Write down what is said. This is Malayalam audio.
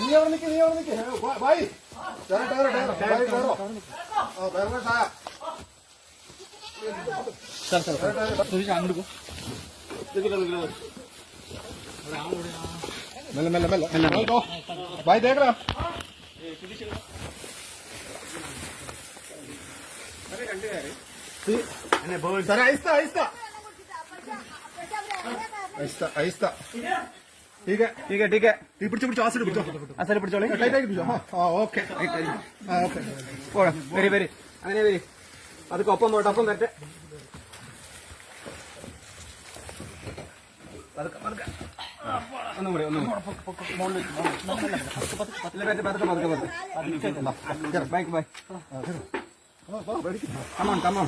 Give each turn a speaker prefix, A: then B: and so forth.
A: നീ അവിടെ നിൽക്ക് നീ അവിടെ നിൽക്ക് ബായി ടയർ ടയർ ടയർ ബായ് ടയറോ ആ ടയറിന്റെ ടയർ മെല്ലെ മെല്ലെ. മെല്ലെ മെല്ലെ. ബായ് തേക്കടാ സർ ഐസ്ത ഐസ്ത ഐസ്ത ഐസ്ത ठीक है
B: ठीक है ठीक है
A: നീ പിടിച്ചു പിടിച്ചു ആസിഡ് പിടിച്ചോ
B: അസല് പിടിച്ചോളി
A: ടൈറ്റ് ആയിട്ട് പിടിച്ചോ ആ ഓക്കെ ആ ഓക്കെ
B: പോടാ വരി വരി അങ്ങനെ വരി അതൊക്കെ ഒപ്പം പോട്ടെ ഒപ്പം വരട്ടെ പതുക്കെ, പതുക്കെ. ഒന്നും കൂടി ഒന്നും കൂടി. ഇല്ല, പതുക്കെ, പതുക്കെ, പതുക്കെ, പതുക്കെ. Bye bye come on come on